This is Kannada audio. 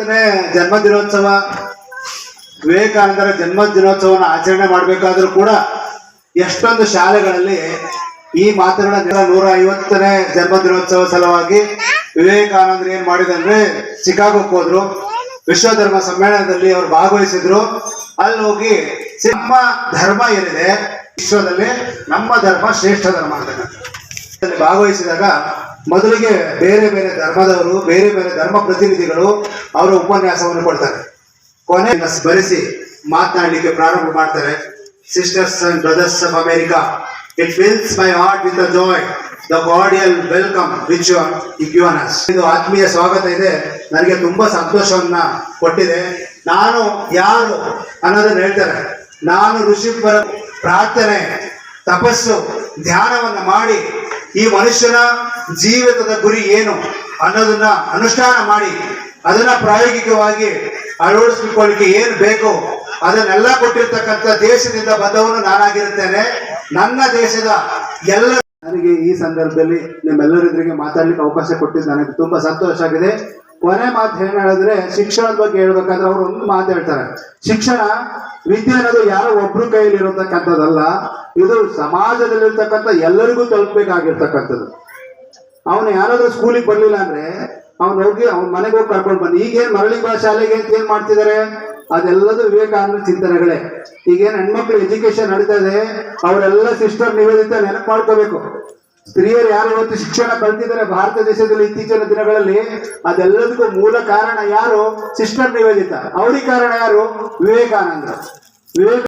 ಐವತ್ತನೇ ಜನ್ಮ ದಿನೋತ್ಸವ ವಿವೇಕಾನಂದರ ಜನ್ಮ ದಿನೋತ್ಸವನ ಆಚರಣೆ ಮಾಡಬೇಕಾದ್ರೂ ಕೂಡ ಎಷ್ಟೊಂದು ಶಾಲೆಗಳಲ್ಲಿ ಈ ಮಾತುಗಳ ನೂರ ಐವತ್ತನೇ ಜನ್ಮ ದಿನೋತ್ಸವ ಸಲುವಾಗಿ ವಿವೇಕಾನಂದ ಏನ್ ಮಾಡಿದಂದ್ರೆ ಚಿಕಾಗೋಕ್ ಹೋದ್ರು. ವಿಶ್ವಧರ್ಮ ಸಮ್ಮೇಳನದಲ್ಲಿ ಅವರು ಭಾಗವಹಿಸಿದ್ರು. ಅಲ್ಲಿ ಹೋಗಿ ನಮ್ಮ ಧರ್ಮ ಏನಿದೆ, ವಿಶ್ವದಲ್ಲಿ ನಮ್ಮ ಧರ್ಮ ಶ್ರೇಷ್ಠ ಧರ್ಮ ಅಂತ ಭಾಗವಹಿಸಿದಾಗ ಮೊದಲಿಗೆ ಬೇರೆ ಬೇರೆ ಧರ್ಮದವರು, ಬೇರೆ ಬೇರೆ ಧರ್ಮ ಪ್ರತಿನಿಧಿಗಳು ಅವರ ಉಪನ್ಯಾಸವನ್ನು ಕೊಡ್ತಾರೆ. ಕೊನೆ ಬರೆಸಿ ಮಾತನಾಡಲಿಕ್ಕೆ ಪ್ರಾರಂಭ ಮಾಡ್ತಾರೆ. Sisters and brothers of America it fills my heart with joy the cordial welcome which us ಇದು ಆತ್ಮೀಯ ಸ್ವಾಗತ ಇದೆ. ನನಗೆ ತುಂಬಾ ಸಂತೋಷವನ್ನ ಕೊಟ್ಟಿದೆ. ನಾನು ಯಾರು ಅನ್ನೋದನ್ನ ಹೇಳ್ತಾರೆ. ನಾನು ಋಷಿ ಪ್ರಾರ್ಥನೆ, ತಪಸ್ಸು, ಧ್ಯಾನವನ್ನು ಮಾಡಿ ಈ ಮನುಷ್ಯನ ಜೀವಿತದ ಗುರಿ ಏನು ಅನ್ನೋದನ್ನ ಅನುಷ್ಠಾನ ಮಾಡಿ ಅದನ್ನ ಪ್ರಾಯೋಗಿಕವಾಗಿ ಅಳವಡಿಸಿಕೊಳ್ಳಿಕ್ಕೆ ಏನು ಬೇಕೋ ಅದನ್ನೆಲ್ಲ ಕೊಟ್ಟಿರ್ತಕ್ಕಂಥ ದೇಶದಿಂದ ಬಂದವನು ನಾನಾಗಿರುತ್ತೇನೆ. ನನ್ನ ದೇಶದ ಎಲ್ಲ ನನಗೆ ಈ ಸಂದರ್ಭದಲ್ಲಿ ನಿಮ್ಮೆಲ್ಲರಿದ್ರಿಗೆ ಮಾತಾಡ್ಲಿಕ್ಕೆ ಅವಕಾಶ ಕೊಟ್ಟಿದ್ದು ನನಗೆ ತುಂಬಾ ಸಂತೋಷ ಆಗಿದೆ. ಕೊನೆ ಮಾತು ಏನ್ ಹೇಳಿದ್ರೆ ಶಿಕ್ಷಣದ ಬಗ್ಗೆ ಹೇಳ್ಬೇಕಾದ್ರೆ ಅವ್ರು ಒಂದು ಮಾತು ಹೇಳ್ತಾರೆ. ಶಿಕ್ಷಣ ವಿದ್ಯೆ ಅನ್ನೋದು ಯಾರೋ ಒಬ್ರು ಕೈಯಲ್ಲಿ ಇರತಕ್ಕಂಥದ್ದಲ್ಲ ಇದು ಸಮಾಜದಲ್ಲಿರ್ತಕ್ಕಂಥ ಎಲ್ಲರಿಗೂ ತಲುಪಬೇಕಾಗಿರ್ತಕ್ಕಂಥದ್ದು. ಅವನು ಯಾರಾದ್ರೂ ಸ್ಕೂಲಿಗೆ ಬರ್ಲಿಲ್ಲ ಅಂದ್ರೆ ಅವ್ನು ಹೋಗಿ ಅವ್ನ ಮನೆಗೆ ಹೋಗಿ ಕರ್ಕೊಂಡು ಬನ್ನಿ. ಈಗೇನ್ ಮರಳಿ ಶಾಲೆಗೆ ಅಂತ ಏನ್ ಮಾಡ್ತಿದ್ದಾರೆ ಅದೆಲ್ಲದು ವಿವೇಕಾನಂದ ಚಿಂತನೆಗಳೇ. ಈಗೇನು ಹೆಣ್ಮಕ್ಳು ಎಜುಕೇಶನ್ ನಡೀತಾ ಇದೆ, ಅವರೆಲ್ಲ ಸಿಸ್ಟರ್ ನಿವೇದಿತ ನೆನಪು ಮಾಡ್ಕೋಬೇಕು. ಸ್ತ್ರೀಯರು ಯಾರು ಇವತ್ತು ಶಿಕ್ಷಣ ಕಲ್ತಿದ್ದಾರೆ ಭಾರತ ದೇಶದಲ್ಲಿ ಇತ್ತೀಚಿನ ದಿನಗಳಲ್ಲಿ, ಅದೆಲ್ಲದಕ್ಕೂ ಮೂಲ ಕಾರಣ ಯಾರು? ಸಿಸ್ಟರ್ ನಿವೇದಿತ. ಅವ್ರಿಗೆ ಕಾರಣ ಯಾರು? ವಿವೇಕಾನಂದ ವಿವೇಕ